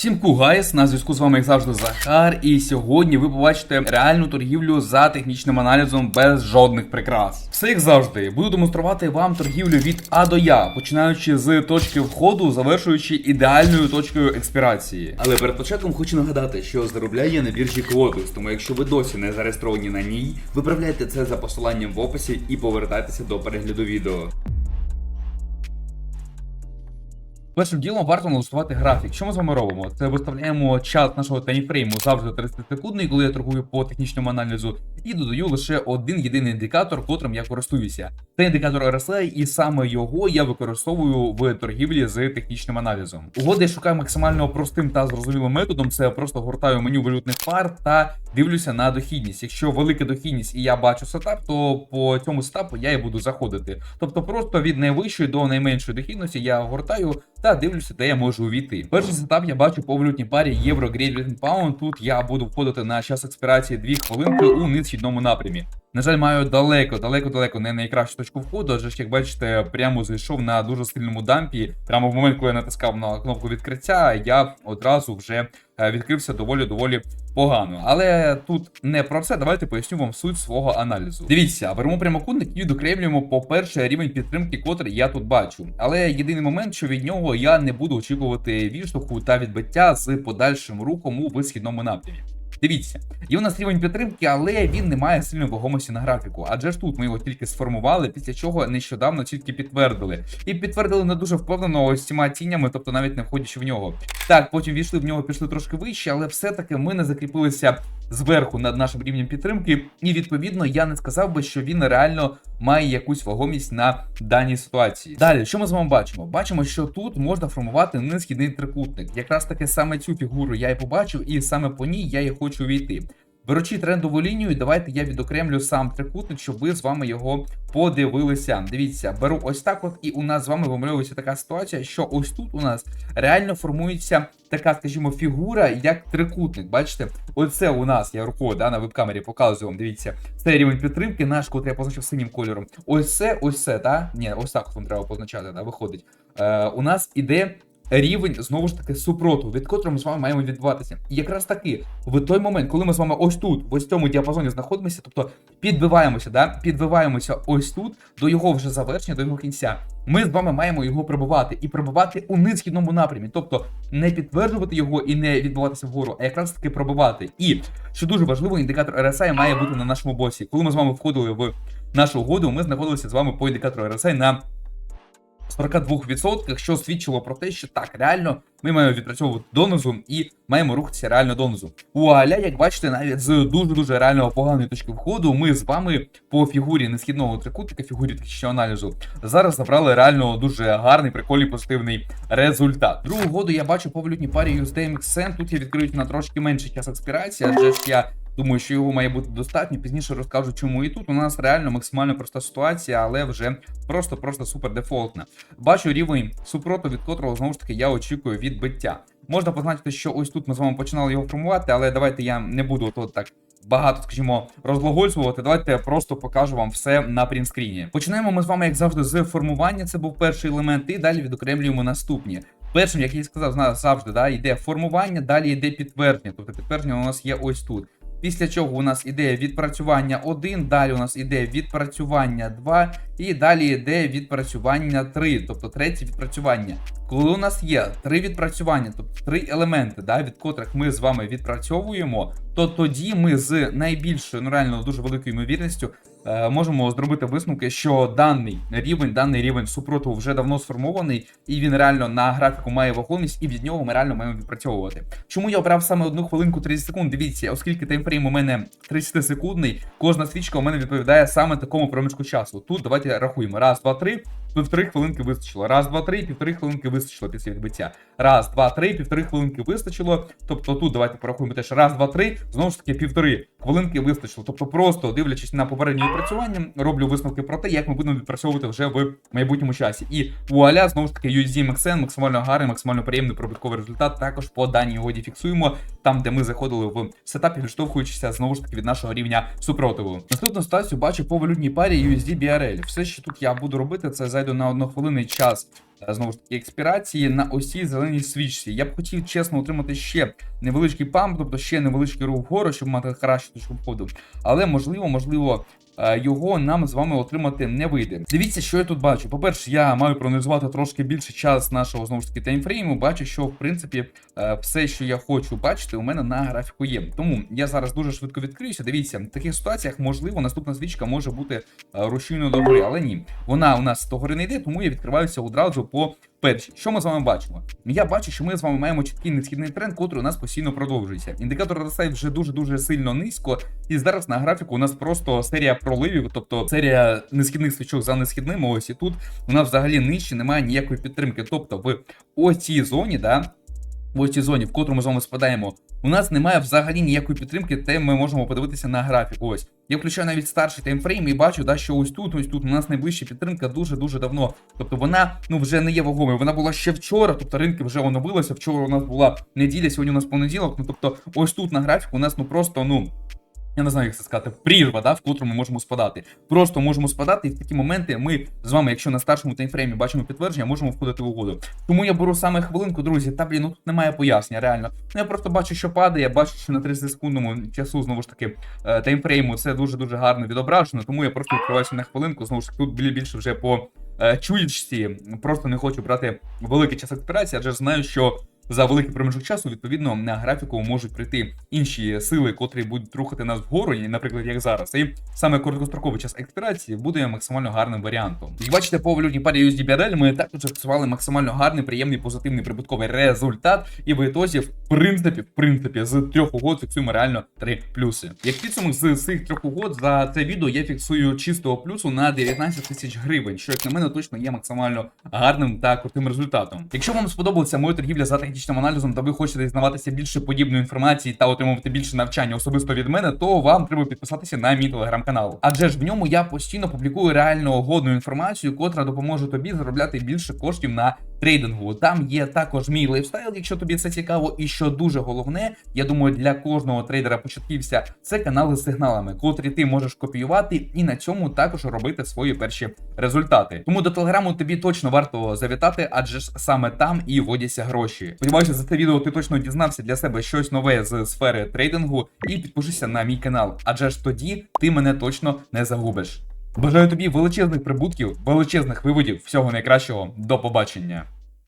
Всім кугайс, на зв'язку з вами як завжди Захар, і сьогодні ви побачите реальну торгівлю за технічним аналізом без жодних прикрас. Все як завжди, буду демонструвати вам торгівлю від А до Я, починаючи з точки входу, завершуючи ідеальною точкою експірації. Але перед початком хочу нагадати, що заробляє на біржі Quotus, тому якщо ви досі не зареєстровані на ній, виправляйте це за посиланням в описі і повертайтеся до перегляду відео. Першим ділом варто налаштувати графік. Що ми з вами робимо? Це виставляємо час нашого таймфрейму завжди 30 секундний, коли я торгую по технічному аналізу, і додаю лише один єдиний індикатор, котрим я користуюся. Це індикатор RSI, і саме його я використовую в торгівлі з технічним аналізом. Угоди я шукаю максимально простим та зрозумілим методом. Це я просто гортаю меню валютних пар та дивлюся на дохідність. Якщо велика дохідність і я бачу сетап, то по цьому сетапу я і буду заходити. Тобто просто від найвищої до найменшої дохідності я гортаю та дивлюся, де я можу увійти. Перший сетап я бачу по валютній парі євро Great Britain. Тут я буду входити на час експірації 2 хвилинки у низхідному напрямі. На жаль, маю далеко, далеко, далеко не найкращу точку входу, адже ж, як бачите, прямо зайшов на дуже сильному дампі. Прямо в момент, коли я натискав на кнопку відкриття, я одразу вже е, відкрився доволі доволі погано. Але тут не про це. Давайте поясню вам суть свого аналізу. Дивіться, беремо прямокутник і відокремлюємо, по-перше, рівень підтримки, котрий я тут бачу. Але єдиний момент, що від нього я не буду очікувати відштовху та відбиття з подальшим рухом у висхідному напрямі. Дивіться, є у нас рівень підтримки, але він не має сильної вагомості на графіку. Адже ж тут ми його тільки сформували, після чого нещодавно тільки підтвердили. І підтвердили не дуже впевнено ось цими тінями, тобто навіть не входячи в нього. Так, потім війшли в нього, пішли трошки вище, але все-таки ми не закріпилися зверху над нашим рівнем підтримки. І відповідно я не сказав би, що він реально має якусь вагомість на даній ситуації. Далі, що ми з вами бачимо? Бачимо, що тут можна формувати низхідний трикутник. Якраз таки саме цю фігуру я і побачив, і саме по ній я і хочу війти. Беручи трендову лінію, давайте я відокремлю сам трикутник, щоб ви з вами його подивилися. Дивіться, беру ось так, от, і у нас з вами вимальовується така ситуація, що ось тут у нас реально формується така, скажімо, фігура, як трикутник. Бачите, оце у нас я рукою да, на веб-камері показую вам. Дивіться, це рівень підтримки, наш, котрий я позначив синім кольором. Ось це, ось це, та? Ні, ось так вам треба позначати, да, виходить. Е, у нас іде рівень знову ж таки супроту, від котрого ми з вами маємо відбуватися. І якраз таки, в той момент, коли ми з вами ось тут, в ось цьому діапазоні знаходимося, тобто підбиваємося, да, підбиваємося ось тут до його вже завершення, до його кінця. Ми з вами маємо його пробивати і пробивати у низхідному напрямі, тобто не підтверджувати його і не відбуватися вгору, а якраз таки пробивати. І що дуже важливо, індикатор RSI має бути на нашому босі. Коли ми з вами входили в нашу угоду, ми знаходилися з вами по індикатору RSI на 42%, що свідчило про те, що так, реально ми маємо відпрацьовувати донизу і маємо рухатися реально донизу. У Аля, як бачите, навіть з дуже-дуже реально поганої точки входу, ми з вами по фігурі несхідного трикутника, фігурі технічного аналізу, зараз забрали реально дуже гарний, прикольний, позитивний результат. Другу году я бачу по валютній парі USD MXN, тут я відкрию на трошки менший час експірації, адже ж я Думаю, що його має бути достатньо. Пізніше розкажу, чому і тут у нас реально максимально проста ситуація, але вже просто-просто супер дефолтна. Бачу рівень супроту, від котрого знову ж таки я очікую відбиття. Можна позначити, що ось тут ми з вами починали його формувати, але давайте я не буду тут так. Багато, скажімо, розглагольствувати. Давайте я просто покажу вам все на принтскріні. Починаємо ми з вами, як завжди, з формування. Це був перший елемент, і далі відокремлюємо наступні. Першим, як я і сказав, завжди да, йде формування, далі йде підтвердження. Тобто підтвердження у нас є ось тут. Після чого у нас іде відпрацювання 1, далі у нас іде відпрацювання 2, і далі йде відпрацювання 3, тобто третє відпрацювання. Коли у нас є три відпрацювання, тобто три елементи, да, від котрих ми з вами відпрацьовуємо, то тоді ми з найбільшою, ну реально дуже великою ймовірністю е, можемо зробити висновки, що даний рівень, даний рівень супротиву вже давно сформований, і він реально на графіку має вагомість, і від нього ми реально маємо відпрацьовувати. Чому я обрав саме одну хвилинку 30 секунд? Дивіться, оскільки таймфрейм у мене 30 секундний, кожна свічка у мене відповідає саме такому проміжку часу. Тут давайте рахуємо. Раз, два, три. Півтори хвилинки вистачило. Раз, два, три, півтори хвилинки вистачило після відбиття. Раз, два, три, півтори хвилинки вистачило. Тобто тут давайте порахуємо теж раз, два, три. Знову ж таки, півтори хвилинки вистачило. Тобто, просто дивлячись на попереднє відпрацювання, роблю висновки про те, як ми будемо відпрацьовувати вже в майбутньому часі. І вуаля, знову ж таки, USD MXN, максимально гарний, максимально приємний прибутковий результат. Також по даній угоді фіксуємо там, де ми заходили в сетапі, відштовхуючися знову ж таки від нашого рівня супротиву. Наступну ситуацію бачу по валютній парі USD BRL. Все, що тут я буду робити, це зайду на однохвилинний час е, знову ж таки експірації на усій зеленій свічці. Я б хотів чесно отримати ще невеличкий памп, тобто ще невеличкий рух вгору, щоб мати кращу точку входу. Але можливо, можливо. Е, Його нам з вами отримати не вийде. Дивіться, що я тут бачу. По-перше, я маю проаналізувати трошки більше час нашого знову ж таки таймфрейму. Бачу, що в принципі е, все, що я хочу бачити, у мене на графіку є. Тому я зараз дуже швидко відкриюся. Дивіться, в таких ситуаціях можливо наступна свічка може бути е, рушійною до але ні. Вона у нас до гори не йде, тому я відкриваюся одразу по першій. Що ми з вами бачимо? Я бачу, що ми з вами маємо чіткий несхідний тренд, котрий у нас постійно продовжується. Індикатор RSI вже дуже дуже сильно низько, і зараз на графіку у нас просто серія проливів, тобто серія несхідних свічок за несхідними. Ось і тут у нас взагалі нижче немає ніякої підтримки. Тобто в оцій зоні, да. В цій зоні, в котру ми з вами спадаємо, у нас немає взагалі ніякої підтримки, те ми можемо подивитися на графік. Ось. Я включаю навіть старший таймфрейм і бачу, да, що ось тут, ось тут у нас найближча підтримка дуже-дуже давно. Тобто вона ну вже не є вагомою. Вона була ще вчора, тобто ринки вже оновилися. Вчора у нас була неділя, сьогодні у нас понеділок. Ну тобто, ось тут на графіку у нас ну просто ну. Я не знаю, як це сказати, прірва, да, в котру ми можемо спадати. Просто можемо спадати, і в такі моменти ми з вами, якщо на старшому таймфреймі бачимо підтвердження, можемо входити в угоду. Тому я беру саме хвилинку, друзі. Та блін, ну тут немає пояснення, реально. Ну я просто бачу, що падає, бачу, що на 30 секундному часу знову ж таки е, таймфрейму це дуже дуже гарно відображено. Тому я просто відкриваюся на хвилинку. Знову ж таки, тут більше вже по е, чуєчці. Просто не хочу брати великий час експірації, адже знаю, що за великий проміжок часу, відповідно, на графіку можуть прийти інші сили, котрі будуть рухати нас вгору, і, наприклад, як зараз. І саме короткостроковий час експірації буде максимально гарним варіантом. Як бачите, по валютній парі USD BRL ми також фіксували максимально гарний, приємний, позитивний прибутковий результат. І в ітозі, в принципі, в принципі, з трьох угод фіксуємо реально три плюси. Як підсумок з цих трьох угод за це відео я фіксую чистого плюсу на 19 тисяч гривень, що як на мене точно є максимально гарним та крутим результатом. Якщо вам сподобалася моя торгівля за технічним аналізом, та ви хочете дізнаватися більше подібної інформації та отримувати більше навчання особисто від мене, то вам треба підписатися на мій телеграм-канал. Адже ж в ньому я постійно публікую реально годну інформацію, котра допоможе тобі заробляти більше коштів на трейдингу. Там є також мій лайфстайл, якщо тобі це цікаво. І що дуже головне, я думаю, для кожного трейдера початківця це канали з сигналами, котрі ти можеш копіювати, і на цьому також робити свої перші результати. Тому до телеграму тобі точно варто завітати, адже ж саме там і вводяться гроші. Сподіваюся, за це відео ти точно дізнався для себе щось нове з сфери трейдингу і підпишися на мій канал, адже ж тоді ти мене точно не загубиш. Бажаю тобі величезних прибутків, величезних виводів, всього найкращого. До побачення.